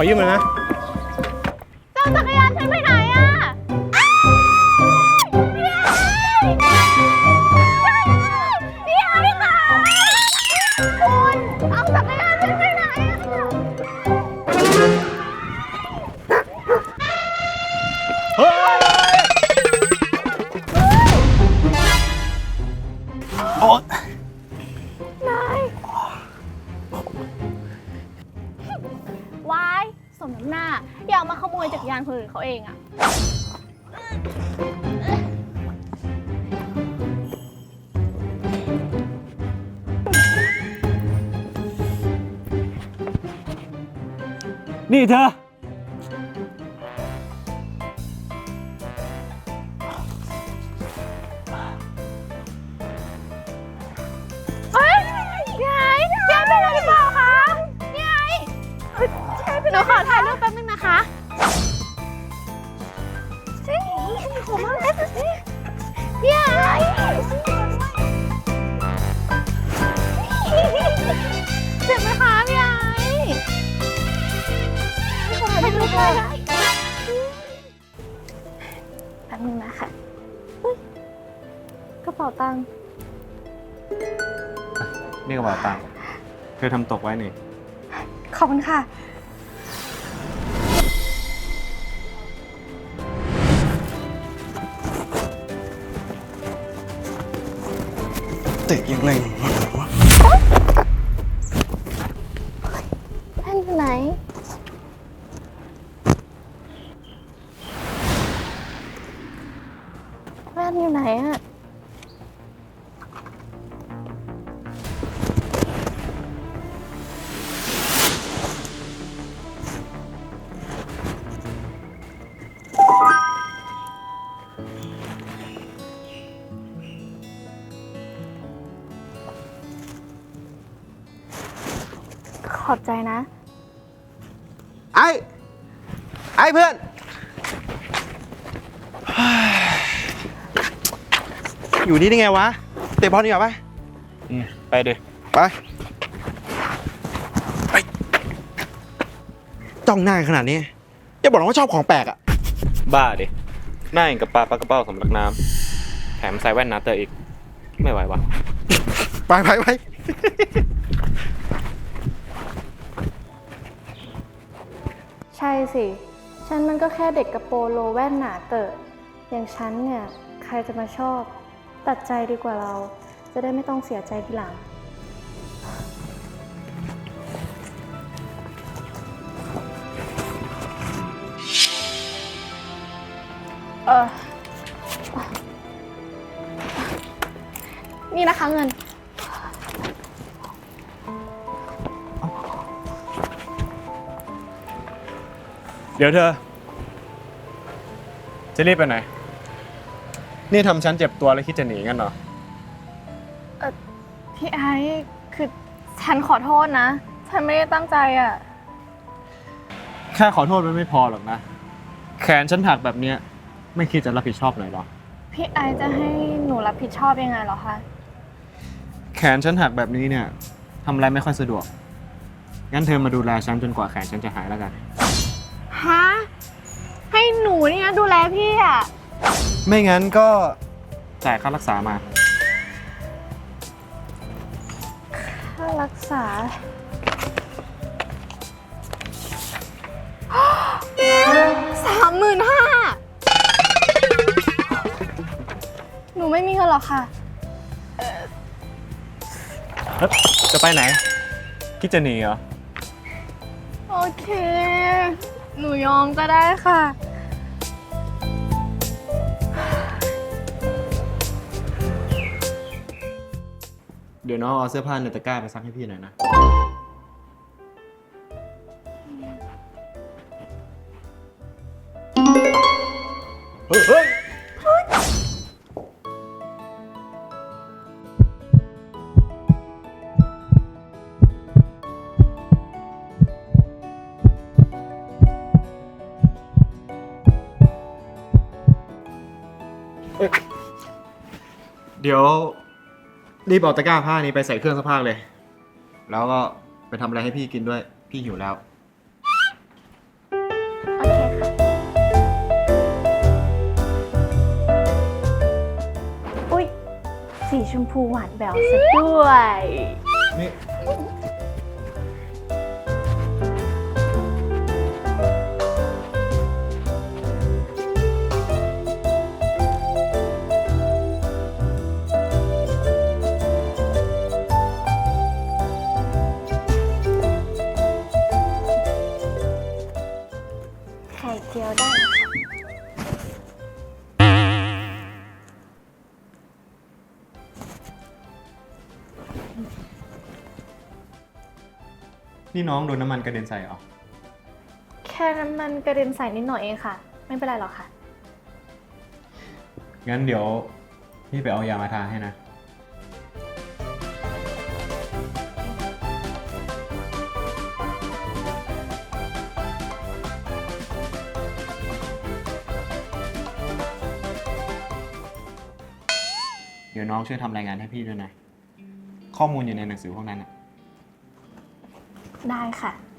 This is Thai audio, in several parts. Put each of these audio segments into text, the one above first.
อยืมหน่อยนะ นี่เเฮ้ยกระเป๋าตังค์นี่กระเป๋าตังค์เธอทำตกไว้นี่ ขอบคุณค่ะ เตะยังไง อบใจนะ ไอ้ ไอ้เพื่อน อยู่นี่ได้ไงวะ เตะบอลดีกว่าปะไปดิไป ไป จ้องหน้ากันขนาดนี้อย่าบอกนะว่าชอบของแปลกอะบ้าดิหน้าอย่างกับปลาปลากระเป้าสำลักน้ำแถมใส่แว่นนาเตอร์อีก ไม่ไหววะไปไปไป ใช่สิ ฉันมันก็แค่เด็กกระโปรงโลแว่นหนาเตอะ อย่างฉันเนี่ย ใครจะมาชอบ ตัดใจดีกว่าเรา จะได้ไม่ต้องเสียใจทีหลัง เออ นี่นะคะเงิน เดี๋ยวเธอ จะรีบไปไหน นี่ทำฉันเจ็บตัวแล้วคิดจะหนีกันเหรอ พี่ไอซ์คือฉันขอโทษนะ ฉันไม่ได้ตั้งใจอะ แค่ขอโทษมันไม่พอหรอกนะ แขนฉันหักแบบเนี้ย ไม่คิดจะรับผิดชอบหน่อยเหรอ พี่ไอซ์จะให้หนูรับผิดชอบยังไงเหรอคะ แขนฉันหักแบบนี้เนี่ยทำอะไรไม่ค่อยสะดวก งั้นเธอมาดูแลฉันจนกว่าแขนฉันจะหายแล้วกัน ฮะ ให้หนูเนี่ยดูแลพี่อะ ไม่งั้นก็จ่ายค่ารักษามา ค่ารักษา สามหมื่นห้า หนูไม่มีเงินหรอกค่ะ จะไปไหนคิดจะหนีเหรอ โอเค หนูยอมก็ได้ค่ะ เดี๋ยวน้องเอาเสื้อผ้าในตะกร้าไปซักให้พี่หน่อยนะ เฮ้ย เดี๋ยวรีบเอาตะกร้าผ้านี้ไปใส่เครื่องสักพักเลย แล้วก็ไปทำอะไรให้พี่กินด้วย พี่หิวแล้ว โอเคค่ะ อุ้ยสีชมพูหวานแบบสุดด้วย นี่ นี่น้องโดนน้ำมันกระเด็นใส่เหรอ แค่น้ำมันกระเด็นใส่นิดหน่อยเองค่ะ ไม่เป็นไรหรอกค่ะ งั้นเดี๋ยวพี่ไปเอายามาทาให้นะ เดี๋ยวน้องช่วยทำรายงานให้พี่ด้วยนะ ข้อมูลอยู่ในหนังสือพวกนั้นอะ ได้ค่ะ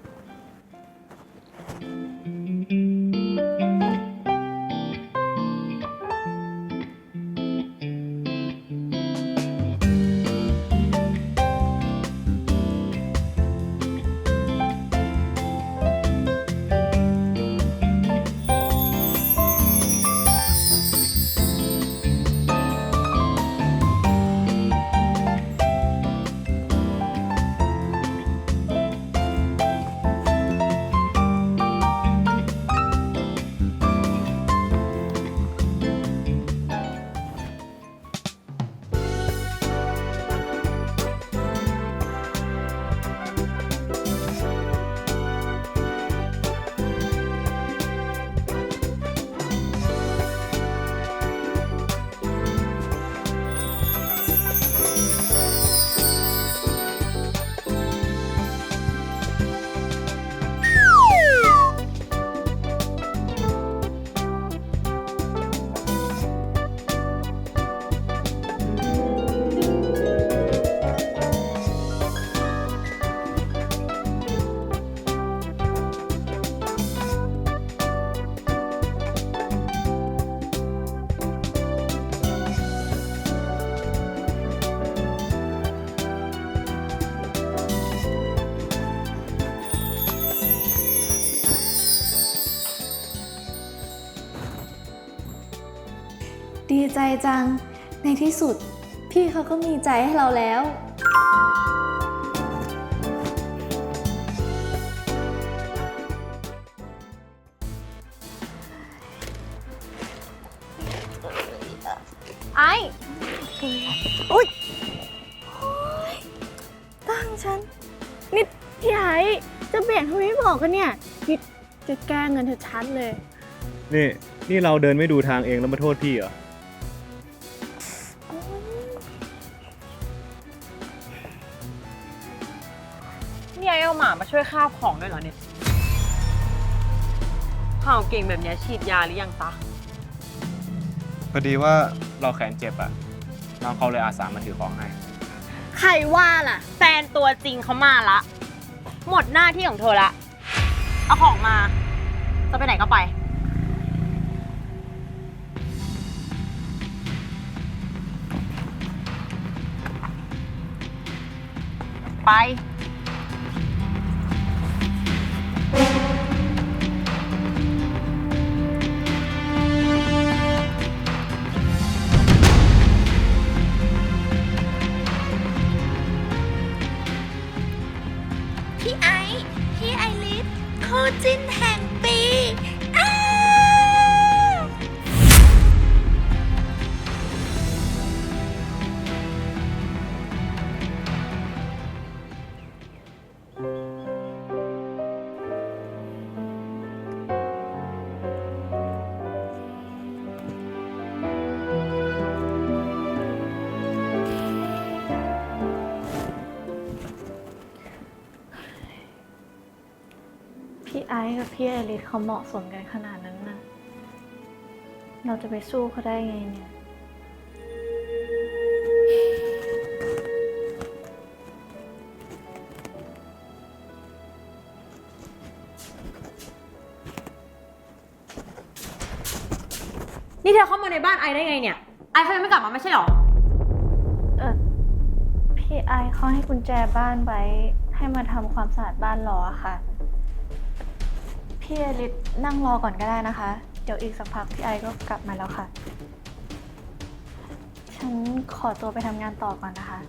ใจจัง ในที่สุด พี่เขาก็มีใจให้เราแล้ว ไอ้อุ้ยตั้งฉัน นี่พี่ไอ้จะเบี่ยงทำไมไม่บอกกันเนี่ยนี่จะแก้เงินเธอชัดเลย นี่ นี่เราเดินไม่ดูทางเองแล้วมาโทษพี่เหรอ นี่ไอเอาหมามาช่วยคาบของด้วยเหรอเนี่ยข่าวเก่งแบบเนี้ยฉีดยาหรือยังตะพอดีว่าเราแขนเจ็บอะน้องเขาเลยอาสามาถือของให้ ใครว่าล่ะ แฟนตัวจริงเขามาละ หมดหน้าที่ของเธอละ เอาของมา จะไปไหนก็ไป ไป กับพี่ไอริสเขาเหมาะสมกันขนาดนั้นนะเราจะไปสู้เขาได้ไงเนี่ย นี่เธอเข้ามาในบ้านไอได้ไงเนี่ย ไอเขายังไม่กลับมาไม่ใช่หรอ เออพี่ไอเขาให้กุญแจบ้านไว้ให้มาทำความสะอาดบ้านรออะค่ะ พี่ไอริสนั่งรอก่อนก็ได้นะคะ เดี๋ยวอีกสักพักพี่ไอก็กลับมาแล้วค่ะ ฉันขอตัวไปทำงานต่อก่อนนะคะ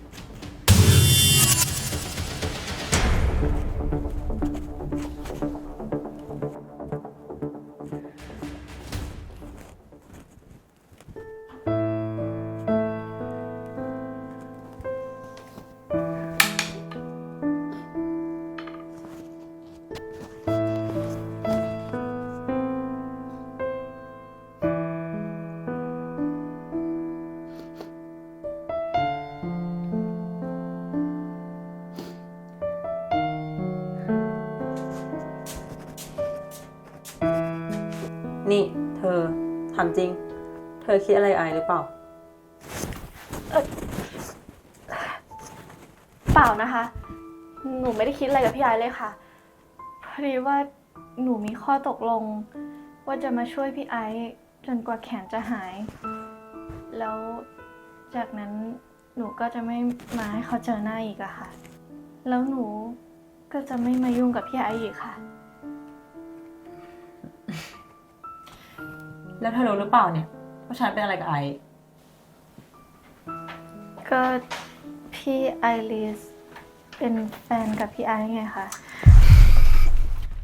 อคิดอะไรไอหรือเปล่า เปล่านะคะ หนูไม่ได้คิดอะไรกับพี่ไอซ์เลยค่ะ พอดีว่าหนูมีข้อตกลง ว่าจะมาช่วยพี่ไอซ์จนกว่าแขนจะหาย แล้วจากนั้นหนูก็จะไม่มาให้เขาเจอหน้าอีกอะค่ะ แล้วหนูก็จะไม่มายุ่งกับพี่ไอซ์อีกค่ะ แล้วเธอรู้หรือเปล่าเนี่ย ว่าฉันเป็นอะไรกับไอก็พี่ไอริสเป็นแฟนกับพี่ไอซ์ไงคะ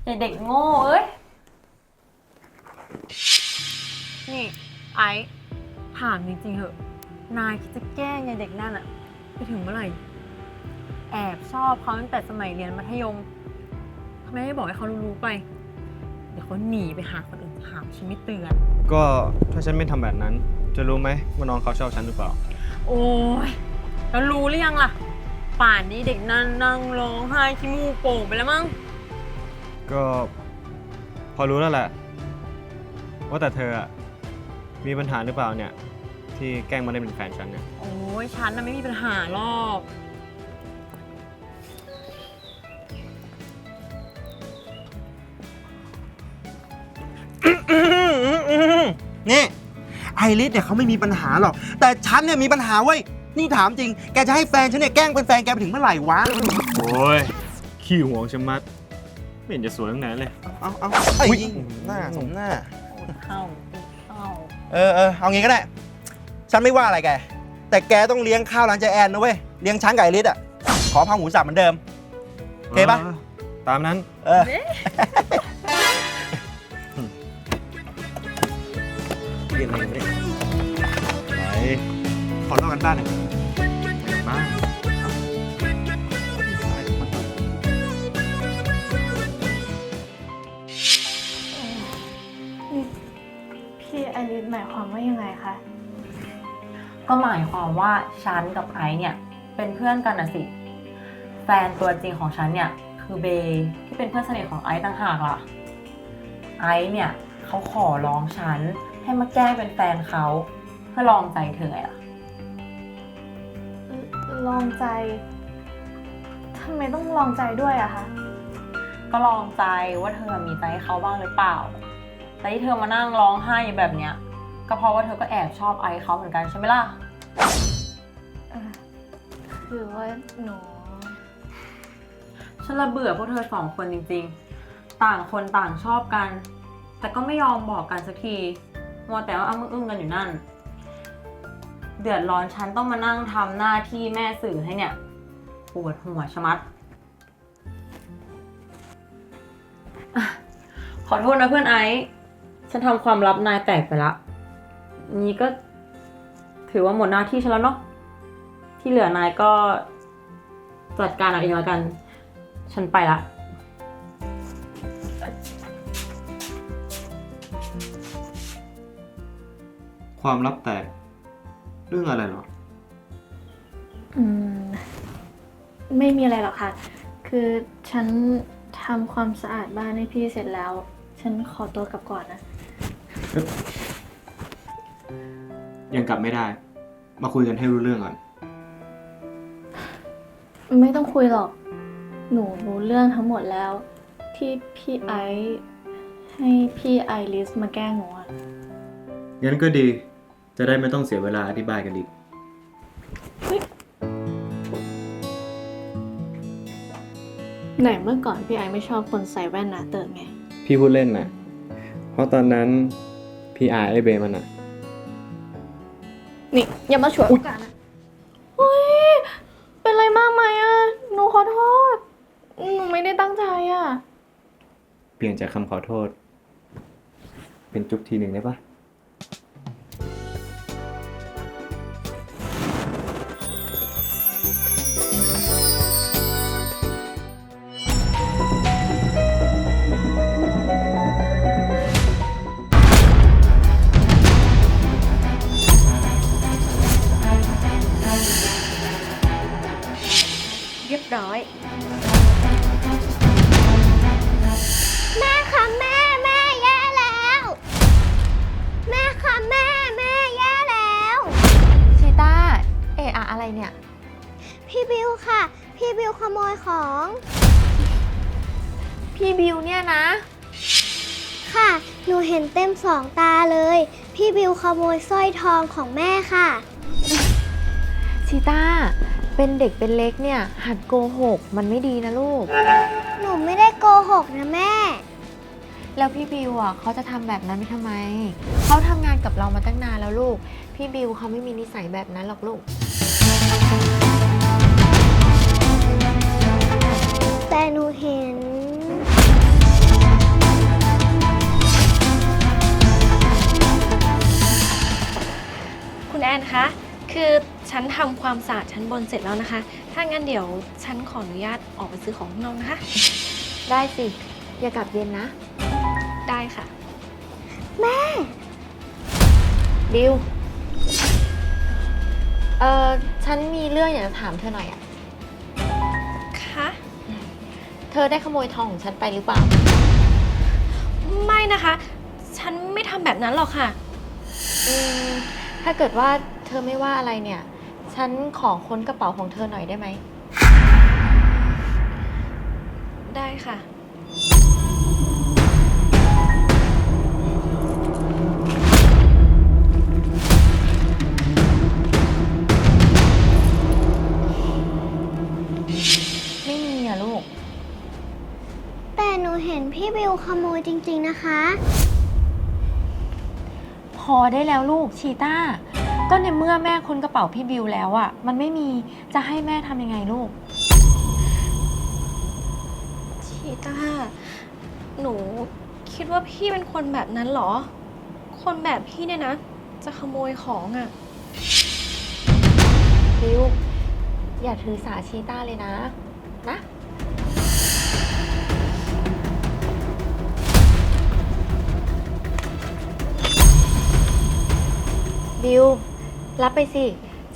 ไอเด็กโง่เอ้ย นี่ ไอ้ถามจริงๆเหอะ นายคิดจะแกล้งยายเด็กนั่นอะไปถึงเมื่อไหร่ แอบชอบเขาตั้งแต่สมัยเรียนมัธยมทำไมไม่บอกให้เขารู้ๆไป เดี๋ยวเขาหนีไปหาคนอื่น ถามฉันไม่เตือน ก็ถ้าฉันไม่ทำแบบนั้น จะรู้ไหมว่าน้องเขาชอบฉันหรือเปล่า โอ้ยแล้วรู้หรือยังล่ะ ป่านนี้เด็กนั่นนั่งร้องไห้ขี้มูกโป่งไปแล้วมั้ง ก็พอรู้แล้วแหละ ว่าแต่เธออะมีปัญหาหรือเปล่าเนี่ย ที่แกล้งมาได้เป็นแฟนฉันเนี่ย โอ้ยฉันน่ะไม่มีปัญหาหรอก นี่ไอริสเนี่ยเขาไม่มีปัญหาหรอก แต่ฉันเนี่ยมีปัญหาเว้ย นี่ถามจริง แกจะให้แฟนฉันเนี่ยแกล้งเป็นแฟนแกไปถึงเมื่อไหร่วะ โอ้ย ขี้ห่วงชะมัด ไม่เห็นจะสวยตั้งไหนเลย เอาเอาไอ้ยหน้าสมหน้า เข้าเข้าเออเออเอางี้ก็ได้ ฉันไม่ว่าอะไรแก แต่แกต้องเลี้ยงข้าวร้านเจแอนนะเว้ย เลี้ยงช้างไก่ลิสอะ ขอพาหมูสับเหมือนเดิมโอเคปะออตามนั้น เออ รียนอะไรเนี่ยไปขอล่ากันบ้านหน่อยมานี่พี่ไอริสหมายความว่ายังไงคะ ก็หมายความว่าฉันกับไอซ์เนี่ยเป็นเพื่อนกันนะสิ แฟนตัวจริงของฉันเนี่ยคือเบย์ที่เป็นเพื่อนสนิทของไอซ์ต่างหากล่ะ ไอซ์เนี่ยเขาขอร้องฉัน ให้มาแกล้งเป็นแฟนเขาเพื่อลองใจเธอไงล่ะ ลองใจ ทำไมต้องลองใจด้วยอะคะ ก็ลองใจว่าเธอมีใจให้เขาบ้างหรือเปล่า แต่ที่เธอมานั่งร้องไห้แบบเนี้ย ก็เพราะว่าเธอก็แอบชอบไอซ์เขาเหมือนกันใช่ไหมล่ะเอ่อคือว่าหนู ฉันละเบื่อพวกเธอสองคนจริงๆ ต่างคนต่างชอบกัน แต่ก็ไม่ยอมบอกกันสักที มัวแต่ว่าอ้ำอึ้งกันอยู่นั่น เดือดร้อนฉันต้องมานั่งทำหน้าที่แม่สื่อให้เนี่ย ปวดหัวชะมัด ขอโทษนะเพื่อนไอซ์ฉันทำความลับนายแตกไปละ นี้ก็ถือว่าหมดหน้าที่ฉันแล้วเนาะ ที่เหลือนายก็จัดการเอาเองแล้วกัน ฉันไปละ ความลับแตก เรื่องอะไรเหรอ อืม ไม่มีอะไรหรอกค่ะ คือฉันทำความสะอาดบ้านให้พี่เสร็จแล้ว ฉันขอตัวกลับก่อนนะ ยังกลับไม่ได้ มาคุยกันให้รู้เรื่องก่อน ไม่ต้องคุยหรอก หนูรู้เรื่องทั้งหมดแล้ว ที่พี่ไอซ์ให้พี่ไอริสมาแกล้งหนูอะ งั้นก็ดี จะได้ไม่ต้องเสียเวลาอธิบายกันอีก ไหนเมื่อก่อนพี่ไอไม่ชอบคนใส่แว่นหนาเติมไง พี่พูดเล่นนะ เพราะตอนนั้นพี่อายไอ้เบมันอะนี่ อย่ามาฉวยโอกาสนะเฮ้ย เป็นไรมากไหมอะ หนูขอโทษ หนูไม่ได้ตั้งใจอะ เปลี่ยนจากคำขอโทษ เป็นจุ๊บทีหนึ่งได้ปะ อะอะอะไรเนี่ย พี่บิวค่ะ พี่บิวขโมยของ พี่บิวเนี่ยนะ ค่ะ หนูเห็นเต็มสองตาเลย พี่บิวขโมยสร้อยทองของแม่ค่ะ ชีต้าเป็นเด็กเป็นเล็กเนี่ย หัดโกหกมันไม่ดีนะลูก หนูไม่ได้โกหกนะแม่ แล้วพี่บิวอะเขาจะทำแบบนั้นไปทำไม เขาทำงานกับเรามาตั้งนานแล้วลูก พี่บิวเขาไม่มีนิสัยแบบนั้นหรอกลูก แต่หนูเห็น คุณแอนคะ คือฉันทำความสะอาดชั้นบนเสร็จแล้วนะคะ ถ้างั้นเดี๋ยวฉันขออนุญาตออกไปซื้อของข้างนอกนะคะ ได้สิ อย่ากลับเย็นนะ ได้ค่ะบิว เอ่อฉันมีเรื่องอยากจะถามเธอหน่อยอะคะ เธอได้ขโมยทองของฉันไปหรือเปล่า ไม่นะคะ ฉันไม่ทำแบบนั้นหรอกค่ะ อืมถ้าเกิดว่าเธอไม่ว่าอะไรเนี่ย ฉันขอค้นกระเป๋าของเธอหน่อยได้ไหม ได้ค่ะ ไม่มีอะลูก แต่หนูเห็นพี่บิวขโมยจริง ๆนะคะ พอได้แล้วลูกชีต้า ก็ในเมื่อแม่ค้นกระเป๋าพี่บิวแล้วอะ่ะมันไม่มีจะให้แม่ทำยังไงลูก ชีต้า หนูคิดว่าพี่เป็นคนแบบนั้นเหรอ คนแบบพี่เนี่ยนะ จะขโมยของอะ่ะ บิวอย่าถือสาชีต้าเลยนะ นะ บิวรับไปสิ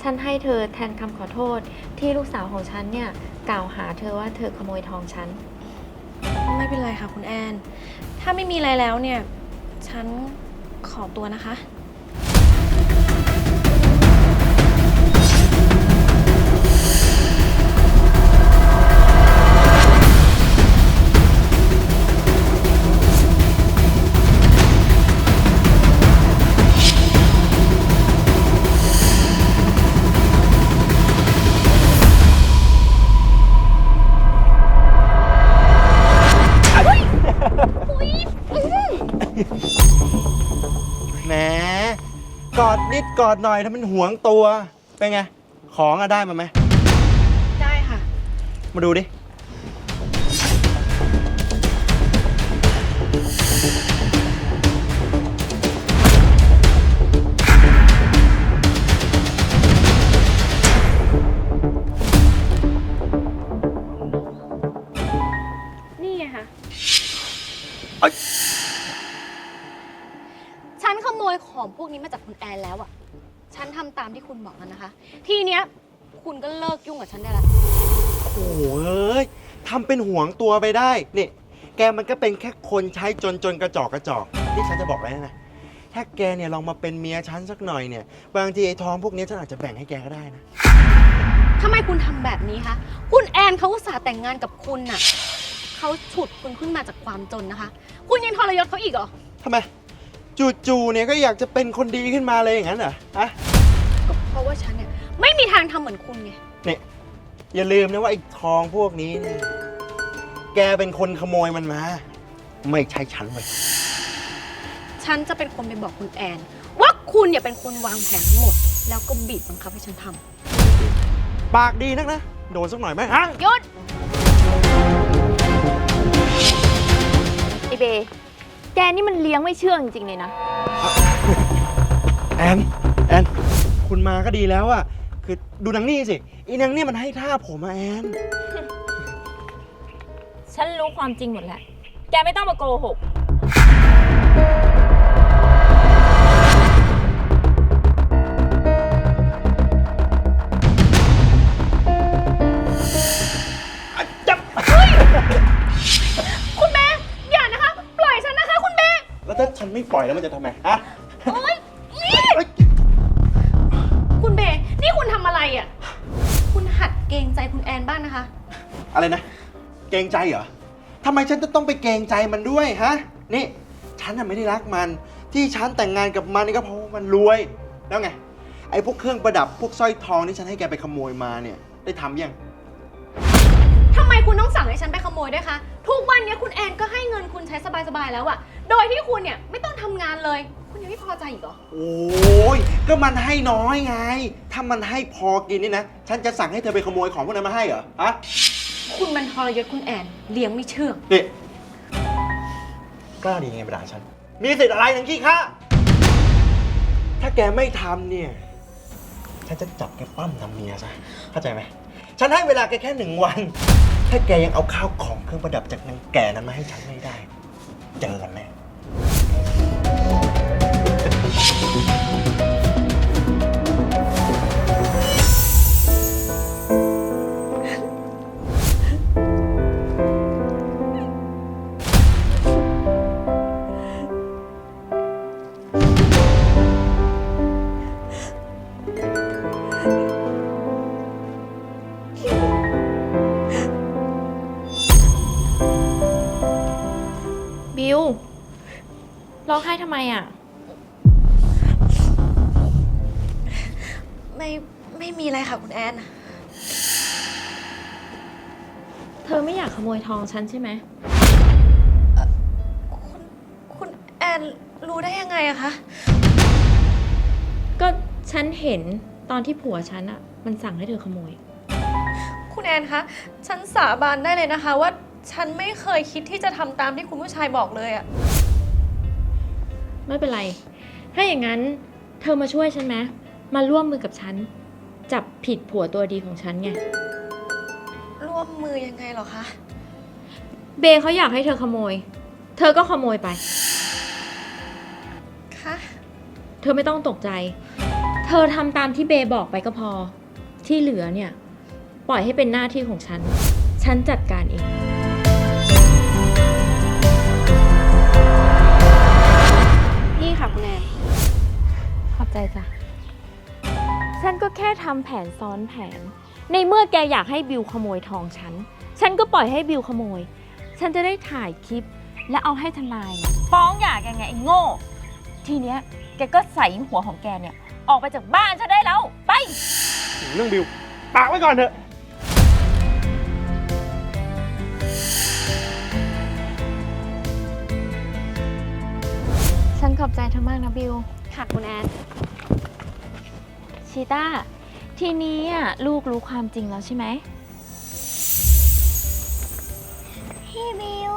ฉันให้เธอแทนคำขอโทษ ที่ลูกสาวของฉันเนี่ยกล่าวหาเธอว่าเธอขโมยทองฉัน ไม่เป็นไรค่ะคุณแอน ถ้าไม่มีอะไรแล้วเนี่ย ฉันขอตัวนะคะ ดกอดหน่อยถ้ามันหวงตัว เป็นไง ของอะได้มาไหม ได้ค่ะ มาดูดิ คุณบอกแล้วนะคะ ทีเนี้ยคุณก็เลิกยุ่งกับฉันได้ละโอ้ยทำเป็นห่วงตัวไปได้ นี่ แกมันก็เป็นแค่คนใช้จนจนกระจอกกระจอกนี่ฉันจะบอกอะไรนะ ถ้าแกเนี่ยลองมาเป็นเมียฉันสักหน่อยเนี่ย บางทีไอ้ทองพวกนี้ฉันอาจจะแบ่งให้แกก็ได้นะ ทำไมคุณทำแบบนี้คะ คุณแอนเขาอุตส่าห์แต่งงานกับคุณน่ะเขาฉุดคุณขึ้นมาจากความจนนะคะ คุณยังทรยศเขาอีกเหรอ ทำไม จู่ๆเนี่ยก็อยากจะเป็นคนดีขึ้นมาเลยอย่างนั้นเหรอฮะก็ เพราะว่าฉันเนี่ยไม่มีทางทำเหมือนคุณไง เนี่ยอย่าลืมนะว่าไอ้ทองพวกนี้เนี่ยแกเป็นคนขโมยมันมา ไม่ใช่ฉันเลยฉันจะเป็นคนไปบอกคุณแอน ว่าคุณเนี่ยเป็นคนวางแผนทั้งหมด แล้วก็บีบบังคับให้ฉันทำ ปากดีนักนะ โดนสักหน่อยไหมฮะ หยุดไอเบแกนี่มันเลี้ยงไม่เชื่องจริงๆเลยนะ แอนแอน คุณมาก็ดีแล้วอะคือดูนางนี่สิอีนางนี่มันให้ท่าผมอะแอนฉันรู้ความจริงหมดแล้ว แกไม่ต้องมาโกหกคุณเบย์อย่านะคะ ปล่อยฉันนะคะ คุณเบย์แล้วถ้าฉันไม่ปล่อยแล้วมันจะทำไม ใจเหรอทำไมฉันจะต้องไปเกรงใจมันด้วยฮะ นี่ ฉันน่ะไม่ได้รักมัน ที่ฉันแต่งงานกับมันนี่ก็เพราะว่ามันรวย แล้วไง ไอ้พวกเครื่องประดับพวกสร้อยทองที่ฉันให้แกไปขโมยมาเนี่ย ได้ทำยัง ทำไมคุณต้องสั่งให้ฉันไปขโมยด้วยคะ ทุกวันเนี้ยคุณแอนก็ให้เงินคุณใช้สบายๆแล้วอะโดยที่คุณเนี่ยไม่ต้องทำงานเลย คุณยังไม่พอใจอีกเหรอ โอ้ย ก็มันให้น้อยไง ถ้ามันให้พอกินนี่นะ ฉันจะสั่งให้เธอไปขโมยของพวกนั้นมาให้เหรอ ฮะ คุณมันทรยศคุณแอนเลี้ยงไม่เชื่อง นี่กล้าดีไงมาด่าฉัน มีสิทธิ์อะไรทั้งขี้ข้าถ้าแกไม่ทำเนี่ย ฉันจะจับแกปั้มทำเมียซะ เข้าใจไหม ฉันให้เวลาแกแค่หนึ่งวัน ถ้าแกยังเอาข้าวของเครื่องประดับจากนางแก่นั้นมาให้ฉันไม่ได้ เจอกันแน่ ร้องไห้ทำไมอะ ไม่ไม่มีอะไรค่ะคุณแอน เธอไม่อยากขโมยทองฉันใช่ไหม คุณคุณแอนรู้ได้ยังไงอะคะ ก็ฉันเห็นตอนที่ผัวฉันอะ มันสั่งให้เธอขโมย คุณแอนคะ ฉันสาบานได้เลยนะคะว่า ฉันไม่เคยคิดที่จะทำตามที่คุณผู้ชายบอกเลยอะ ไม่เป็นไร ถ้าอย่างนั้นเธอมาช่วยฉันไหมมาร่วมมือกับฉัน จับผิดผัวตัวดีของฉันไง ร่วมมือยังไงเหรอคะ เบย์เขาอยากให้เธอขโมย เธอก็ขโมยไป คะ เธอไม่ต้องตกใจ เธอทำตามที่เบย์บอกไปก็พอ ที่เหลือเนี่ย ปล่อยให้เป็นหน้าที่ของฉัน ฉันจัดการเอง ใจจ้ะ ฉันก็แค่ทำแผนซ้อนแผน ในเมื่อแกอยากให้บิวขโมยทองฉัน ฉันก็ปล่อยให้บิวขโมย ฉันจะได้ถ่ายคลิป และเอาให้ทนายเนี่ยฟ้องหย่าแกไงไอ้โง่ ทีเนี้ยแกก็ใส่หัวของแกเนี่ย ออกไปจากบ้านฉันได้แล้ว ไปเรื่องบิวปากไว้ก่อนเถอะ ฉันขอบใจเธอมากนะบิว ค่ะคุณแอน ชีต้าทีนี้อะลูกรู้ความจริงแล้วใช่ไหม พี่บิว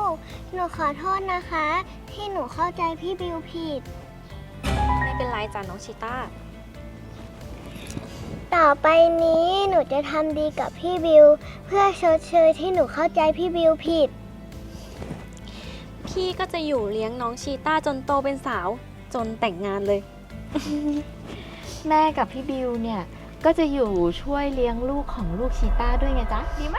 หนูขอโทษนะคะ ที่หนูเข้าใจพี่บิวผิด ไม่เป็นไรจ้ะน้องชิต้า ต่อไปนี้หนูจะทำดีกับพี่บิว เพื่อชดเชยที่หนูเข้าใจพี่บิวผิด พี่ก็จะอยู่เลี้ยงน้องชีต้าจนโตเป็นสาว จนแต่งงานเลย แม่กับพี่บิวเนี่ย ก็จะอยู่ช่วยเลี้ยงลูกของลูกชีต้าด้วยไงจ๊ะ ดีไหม